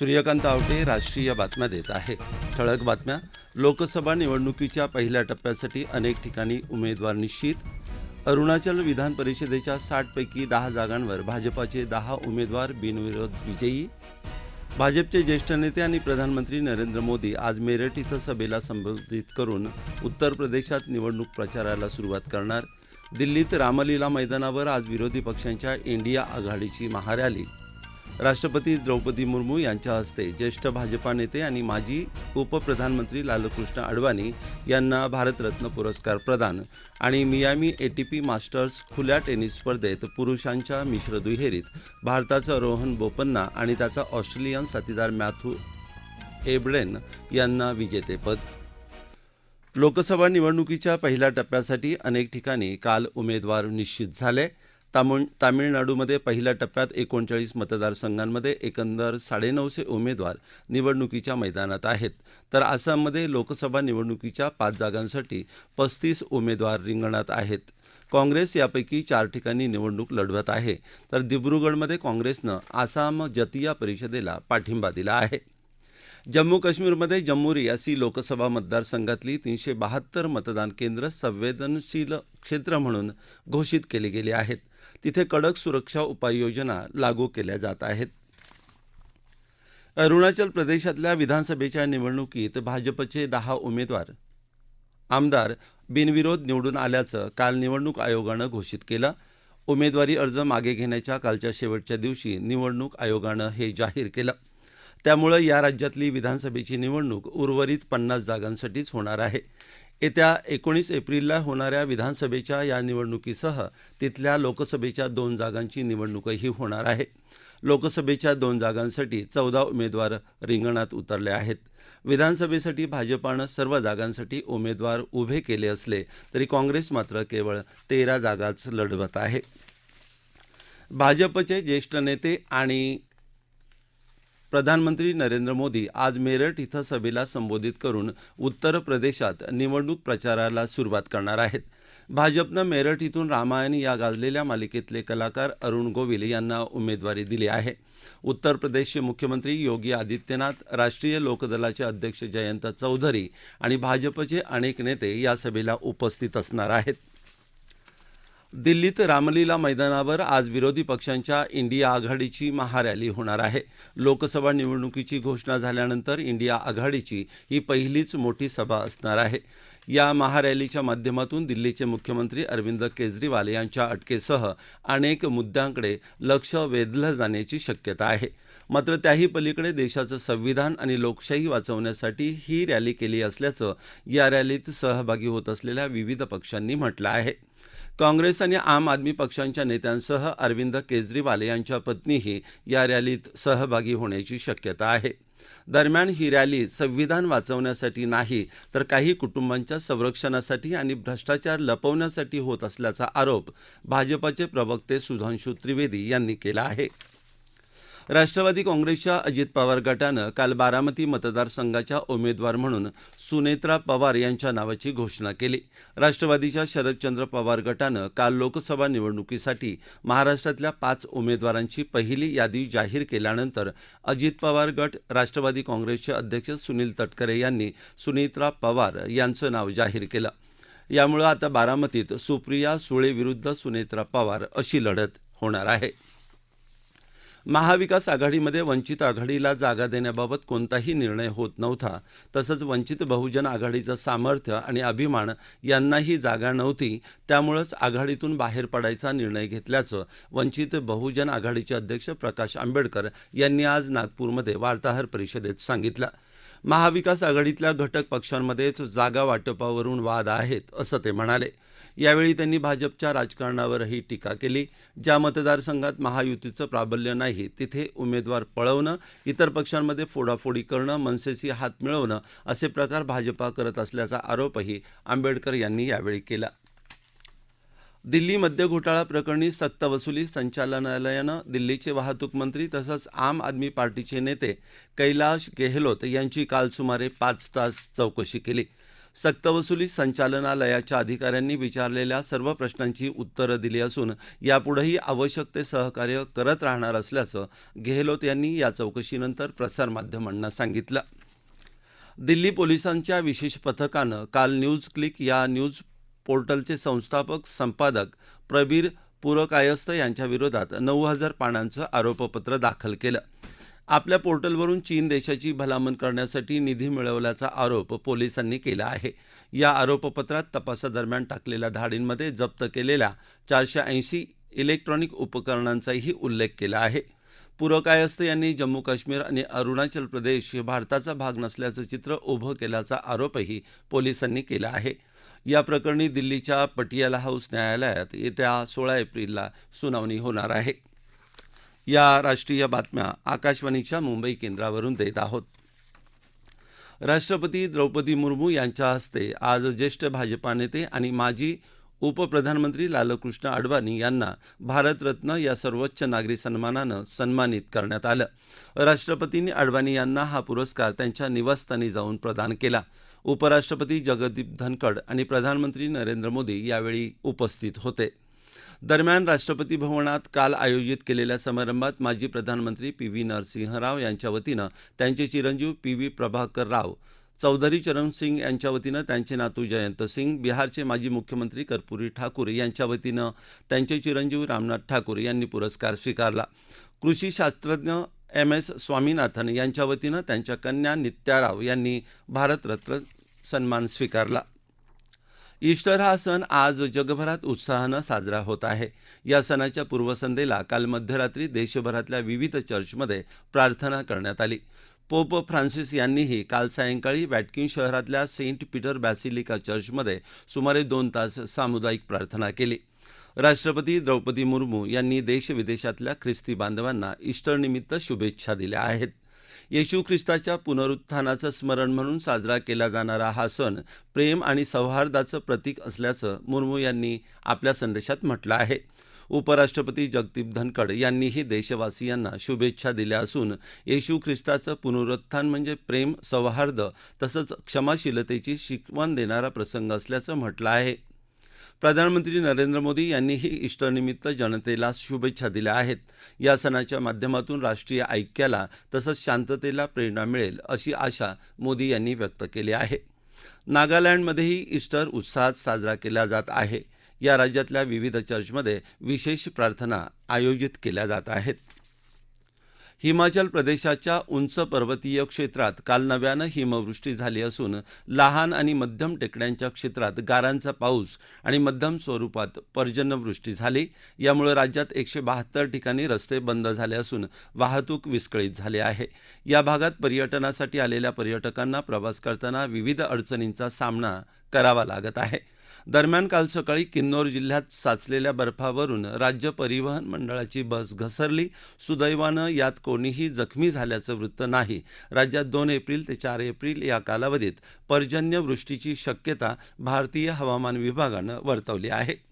सूर्यकांत आवटे राष्ट्रीय बातम्या देत आहे. ठळक बातम्या. लोकसभा निवडणुकीच्या पहिल्या टप्प्यासाठी अनेक ठिकाणी उमेदवार निश्चित. अरुणाचल विधान परिषदेच्या साठपैकी दहा जागांवर भाजपाचे दहा उमेदवार बिनविरोध विजयी. भाजपचे ज्येष्ठ नेते आणि प्रधानमंत्री नरेंद्र मोदी आज मेरठ इथं सभेला संबोधित करून उत्तर प्रदेशात निवडणूक प्रचाराला सुरुवात करणार. दिल्लीत रामलीला मैदानावर आज विरोधी पक्षांच्या इंडिया आघाडीची महारॅली. राष्ट्रपती द्रौपदी मुर्मू यांच्या हस्ते ज्येष्ठ भाजपा नेते आणि माजी उपप्रधानमंत्री लालकृष्ण अडवाणी यांना भारतरत्न पुरस्कार प्रदान. आणि मियामी एटीपी मास्टर्स खुल्या टेनिस स्पर्धेत पुरुषांच्या मिश्र दुहेरीत भारताचं रोहन बोपन्ना आणि त्याचा ऑस्ट्रेलियन साथीदार मॅथू एब्रेन यांना विजेतेपद. लोकसभा निवडणुकीच्या पहिल्या टप्प्यासाठी अनेक ठिकाणी काल उमेदवार निश्चित झाले. तामिळ तामिळनाडूमध्ये पहिल्या टप्प्यात एकोणचाळीस मतदारसंघांमध्ये एकंदर साडेनऊशे उमेदवार निवडणुकीच्या मैदानात आहेत. तर आसाममध्ये लोकसभा निवडणुकीच्या पाच जागांसाठी पस्तीस उमेदवार रिंगणात आहेत. काँग्रेस यापैकी चार ठिकाणी निवडणूक लढवत आहे. तर दिब्रुगडमध्ये काँग्रेसनं आसाम जतिया परिषदेला पाठिंबा दिला आहे. जम्मू काश्मीरमध्ये जम्मू रियासी लोकसभा मतदारसंघातली तीनशे बहात्तर मतदान केंद्र संवेदनशील क्षेत्र म्हणून घोषित केली गेली आहेत. तिथे कडक सुरक्षा उपाययोजना लागू केल्या जात आहेत. अरुणाचल प्रदेशातल्या विधानसभेच्या निवडणुकीत भाजपचे दहा उमेदवार आमदार बिनविरोध निवडून आल्याचं काल निवडणूक आयोगानं घोषित केलं. उमेदवारी अर्ज मागे घेण्याच्या कालच्या शेवटच्या दिवशी निवडणूक आयोगानं हे जाहीर केलं. त्यामुळं या राज्यातली विधानसभेची निवडणूक उर्वरित पन्नास जागांसाठीच होणार आहे. येत्या एकोणीस एप्रिलला होणाऱ्या विधानसभेच्या या निवडणुकीसह तिथल्या लोकसभेच्या दोन जागांची निवडणूकही होणार आहे. लोकसभेच्या दोन जागांसाठी चौदा उमेदवार रिंगणात उतरले आहेत. विधानसभेसाठी भाजपानं सर्व जागांसाठी उमेदवार उभे केले असले तरी काँग्रेस मात्र केवळ तेरा जागाच लढवत आहे. भाजपचे ज्येष्ठ नेते आणि प्रधानमंत्री नरेंद्र मोदी आज मेरठ इथं सभेला संबोधित करून उत्तर प्रदेशात निवडणूक प्रचाराला सुरुवात करणार आहेत. भाजपनं मेरठ इथून रामायण या गाजलेल्या मालिकेतले कलाकार अरुण गोविल यांना उमेदवारी दिली आहे. उत्तर प्रदेशचे मुख्यमंत्री योगी आदित्यनाथ राष्ट्रीय लोकदलाचे अध्यक्ष जयंत चौधरी आणि भाजपचे अनेक नेते या सभेला उपस्थित असणार आहेत. दिल्लीत रामलीला मैदानावर आज विरोधी पक्षांच्या इंडिया आघाडीची महारॅली होणार आहे. लोकसभा निवडणुकीची घोषणा झाल्यानंतर इंडिया आघाडीची ही पहिलीच मोठी सभा असणार आहे. या महारॅलीच्या माध्यमातून दिल्लीचे मुख्यमंत्री अरविंद केजरीवाल यांच्या अटकेसह अनेक मुद्द्यांकडे लक्ष वेधलं जाण्याची शक्यता आहे. मात्र त्याही पलीकडे देशाचं संविधान आणि लोकशाही वाचवण्यासाठी ही रॅली केली असल्याचं या रॅलीत सहभागी होत असलेल्या विविध पक्षांनी म्हटलं आहे. काँग्रेस आणि आम आदमी पक्षांच्या नेत्यांसह अरविंद केजरीवाल यांच्या पत्नीही या रॅलीत सहभागी होण्याची शक्यता आहे. दरम्यान ही रॅली संविधान वाचवण्यासाठी नाही तर काही कुटुंबांच्या संरक्षणासाठी आणि भ्रष्टाचार लपवण्यासाठी होत असल्याचा आरोप भाजपाचे प्रवक्ते सुधांशू त्रिवेदी यांनी केला आहे. राष्ट्रवादी काँग्रेसच्या अजित पवार गटानं काल बारामती मतदारसंघाच्या उमेदवार म्हणून सुनेत्रा पवार यांच्या नावाची घोषणा केली. राष्ट्रवादीच्या शरदचंद्र पवार गटानं काल लोकसभा निवडणुकीसाठी महाराष्ट्रातल्या पाच उमेदवारांची पहिली यादी जाहीर केल्यानंतर अजित पवार गट राष्ट्रवादी काँग्रेसचे अध्यक्ष सुनील तटकरे यांनी सुनेत्रा पवार यांचं नाव जाहीर केलं. यामुळं आता बारामतीत सुप्रिया सुळे विरुद्ध सुनेत्रा पवार अशी लढत होणार आहे. महाविकास आघाडीमध्ये वंचित आघाडीला जागा देण्याबाबत कोणताही निर्णय होत नव्हता. तसंच वंचित बहुजन आघाडीचं सामर्थ्य आणि अभिमान यांनाही जागा नव्हती. त्यामुळंच आघाडीतून बाहेर पडायचा निर्णय घेतल्याचं वंचित बहुजन आघाडीचे अध्यक्ष प्रकाश आंबेडकर यांनी आज नागपूरमध्ये वार्ताहर परिषदेत सांगितलं. महाविकास आघाडीतल्या घटक पक्षांमध्येच जागा वाटपावरून वाद आहेत असं ते म्हणाले. यावेळी त्यांनी भाजपच्या राजकारणावरही टीका केली. ज्या मतदारसंघात महायुतीचं प्राबल्य नाही तिथे उमेदवार पळवणं इतर पक्षांमध्ये फोडाफोडी करणं मनसेशी हात मिळवणं असे प्रकार भाजपा करत असल्याचा आरोपही आंबेडकर यांनी यावेळी केला. दिल्ली मद्य घोटाळा प्रकरणी सक्तवसुली संचालनालयानं दिल्लीचे वाहतूक मंत्री तसंच आम आदमी पार्टीचे नेते कैलाश गेहलोत यांची काल सुमारे पाच तास चौकशी केली. सक्तवसुली संचालनालयाच्या अधिकाऱ्यांनी विचारलेल्या सर्व प्रश्नांची उत्तरं दिली असून यापुढेही आवश्यक ते सहकार्य करत राहणार असल्याचं गेहलोत यांनी या चौकशीनंतर प्रसारमाध्यमांना सांगितलं. दिल्ली पोलिसांच्या विशेष पथकानं काल न्यूज क्लिक या न्यूज पोर्टलचे संस्थापक संपादक प्रबीर पुरकायस्थ यांच्याविरोधात नऊ हजार पानांचं आरोपपत्र दाखल केलं. आपल्या पोर्टलवरून चीन देशाची भलामण करण्यासाठी निधी मिळवल्याचा आरोप पोलिसांनी केला आहे. या आरोपपत्रात तपासादरम्यान टाकलेल्या धाडींमध्ये जप्त केलेल्या चारशे ऐंशी इलेक्ट्रॉनिक उपकरणांचाही उल्लेख केला आहे. पुरकायस्थ यांनी जम्मू काश्मीर आणि अरुणाचल प्रदेश हे भारताचा भाग नसल्याचं चित्र उभं केल्याचा आरोपही पोलिसांनी केला आहे. या प्रकरणी दिल्लीच्या पटियाला हाऊस न्यायालयात येत्या सोळा एप्रिलला सुनावणी होणार आहे. या राष्ट्रीय बातम्या आकाशवाणीच्या मुंबई केंद्रावरून देत आहोत. राष्ट्रपती द्रौपदी मुर्मू यांच्या हस्ते आज ज्येष्ठ भाजपा नेते आणि माजी उपप्रधानमंत्री लालकृष्ण अडवाणी यांना भारतरत्न या सर्वोच्च नागरी सन्मानानं सन्मानित करण्यात आलं. राष्ट्रपतींनी अडवाणी यांना हा पुरस्कार त्यांच्या निवासस्थानी जाऊन प्रदान केला. उपराष्ट्रपती जगदीप धनखड आणि प्रधानमंत्री नरेंद्र मोदी यावेळी उपस्थित होते. दरम्यान राष्ट्रपती भवनात काल आयोजित केलेल्या समारंभात माजी प्रधानमंत्री पी व्ही नरसिंह राव यांच्या वतीनं त्यांचे चिरंजीव पी व्ही प्रभाकर राव चौधरी चरण सिंग यांच्या वतीनं त्यांचे नातू जयंत सिंग बिहारचे माजी मुख्यमंत्री कर्पुरी ठाकूर यांच्या वतीनं त्यांचे चिरंजीव रामनाथ ठाकूर यांनी पुरस्कार स्वीकारला. कृषी शास्त्रज्ञ एम एस स्वामीनाथन यांच्या वतीनं त्यांच्या कन्या नित्या राव यांनी भारतरत्न सन्मान स्वीकारला. ईस्टर हा सण आज जगभरात उत्साहानं साजरा होत आहे. या सणाच्या पूर्वसंध्येला काल मध्यरात्री देशभरातल्या विविध चर्चमध्ये प्रार्थना करण्यात आली. पोप फ्रान्सिस यांनीही काल सायंकाळी वॅटकिन शहरातल्या सेंट पीटर बॅसिलिका चर्चमध्ये सुमारे दोन तास सामुदायिक प्रार्थना केली. राष्ट्रपती द्रौपदी मुर्मू यांनी देशविदेशातल्या ख्रिस्ती बांधवांना ईस्टरनिमित्त शुभेच्छा दिल्या आहेत. येशू ख्रिस्ताच्या पुनरुत्थानाचं स्मरण म्हणून साजरा केला जाणारा हा सण प्रेम आणि सौहार्दाचं प्रतीक असल्याचं मुर्मू यांनी आपल्या संदेशात म्हटलं आहे. उपराष्ट्रपती जगदीप धनखड यांनीही देशवासियांना शुभेच्छा दिल्या असून येशू ख्रिस्ताचं पुनरुत्थान म्हणजे प्रेम सौहार्द तसंच क्षमाशीलतेची शिकवण देणारा प्रसंग असल्याचं म्हटलं आहे. प्रधानमंत्री नरेंद्र मोदी यांनीही ईस्टरनिमित्त जनतेला शुभेच्छा दिल्या आहेत. या सणाच्या माध्यमातून राष्ट्रीय ऐक्याला तसंच शांततेला प्रेरणा मिळेल अशी आशा मोदी यांनी व्यक्त केली आहे. नागालँडमध्येही ईस्टर उत्साहात साजरा केला जात आहे. या राज्यातल्या विविध चर्चमध्ये विशेष प्रार्थना आयोजित केल्या जात आहेत. हिमाचल प्रदेशाच्या उंच पर्वतीय क्षेत्रात काल नव्यानं हिमवृष्टी झाली असून लहान आणि मध्यम टेकड्यांच्या क्षेत्रात गारांचा पाऊस आणि मध्यम स्वरूपात पर्जन्यवृष्टी झाली. यामुळे राज्यात एकशे बहात्तर ठिकाणी रस्ते बंद झाले असून वाहतूक विस्कळीत झाली आहे. या भागात पर्यटनासाठी आलेल्या पर्यटकांना प्रवास करताना विविध अडचणींचा सामना करावा लागत आहे. दरम्यान काल सकाळी किन्नौर जिल्ह्यात साचलेल्या बर्फावरून राज्य परिवहन मंडळाची बस घसरली. सुदैवानं यात कोणीही जखमी झाल्याचं वृत्त नाही. राज्यात दोन एप्रिल ते चार एप्रिल या कालावधीत पर्जन्यवृष्टीची शक्यता भारतीय हवामान विभागानं वर्तवली आहे.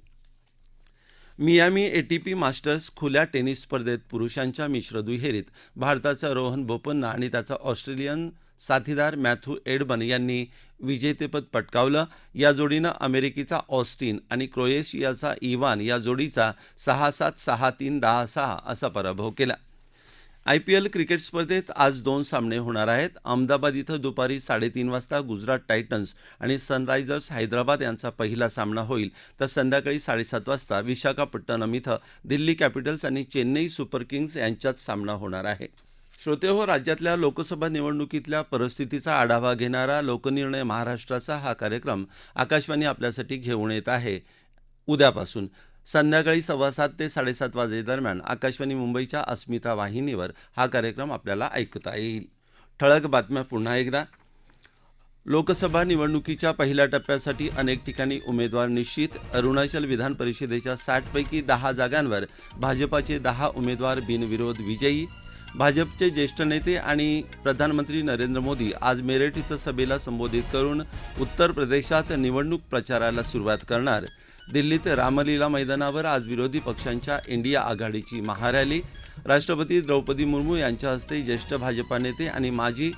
मियामी एटीपी मास्टर्स खुल्या टेनिस स्पर्धेत पुरुषांच्या मिश्र दुहेरीत भारताचा रोहन बोपन्ना आणि त्याचा ऑस्ट्रेलियन साथीदार मॅथ्यू एडबन यांनी विजेतेपद पटकावलं. या जोडीनं अमेरिकेचा ऑस्टिन आणि क्रोएशियाचा इवान या जोडीचा सहा सात सहा तीन दहा सहा असा पराभव केला. आय पी एल क्रिकेट स्पर्धेत आज दोन सामने होणार आहेत. अहमदाबाद इथं दुपारी साडेतीन वाजता गुजरात टायटन्स आणि सनरायझर्स हैदराबाद यांचा पहिला सामना होईल. तर संध्याकाळी साडेसात वाजता विशाखापट्टणम इथं दिल्ली कॅपिटल्स आणि चेन्नई सुपर किंग्ज यांच्यात सामना होणार आहे. श्रोते हो राज्यातल्या लोकसभा निवडणुकीतल्या परिस्थितीचा आढावा घेणारा लोकनिर्णय महाराष्ट्राचा हा कार्यक्रम आकाशवाणी आपल्यासाठी घेऊन येत आहे. उद्यापासून संध्याकाळी सव्वा सात ते साडेसात वाजेदरम्यान आकाशवाणी मुंबईच्या अस्मिता वाहिनीवर हा कार्यक्रम आपल्याला ऐकता येईल. ठळक बातम्या पुन्हा एकदा. लोकसभा निवडणुकीच्या पहिल्या टप्प्यासाठी अनेक ठिकाणी उमेदवार निश्चित. अरुणाचल विधान परिषदेच्या साठपैकी दहा जागांवर भाजपाचे दहा उमेदवार बिनविरोध विजयी. भाजपचे ज्येष्ठ नेते आणि प्रधानमंत्री नरेंद्र मोदी आज मेरठ इथं सभेला संबोधित करून उत्तर प्रदेशात निवडणूक प्रचाराला सुरुवात करणार. दिल्लीत रामलीला मैदानावर आज विरोधी पक्षांच्या इंडिया आघाडीची महारॅली. राष्ट्रपती द्रौपदी मुर्मू यांच्या हस्ते ज्येष्ठ भाजपा नेते आणि माजी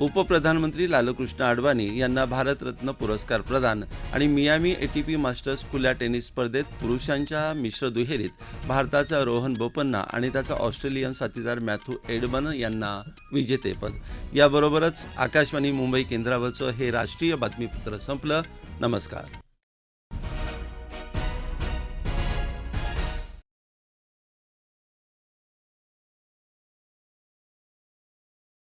उपप्रधानमंत्री लालकृष्ण अडवाणी यांना भारतरत्न पुरस्कार प्रदान आणि मियामी एटीपी मास्टर्स खुल्या टेनिस स्पर्धेत पुरुषांच्या मिश्र दुहेरीत भारताचा रोहन बोपन्ना आणि त्याचा ऑस्ट्रेलियन साथीदार मॅथ्यू एडमन यांना विजेतेपद याबरोबरच आकाशवाणी मुंबई केंद्रावरचं हे राष्ट्रीय बातमीपत्र संपलं. नमस्कार.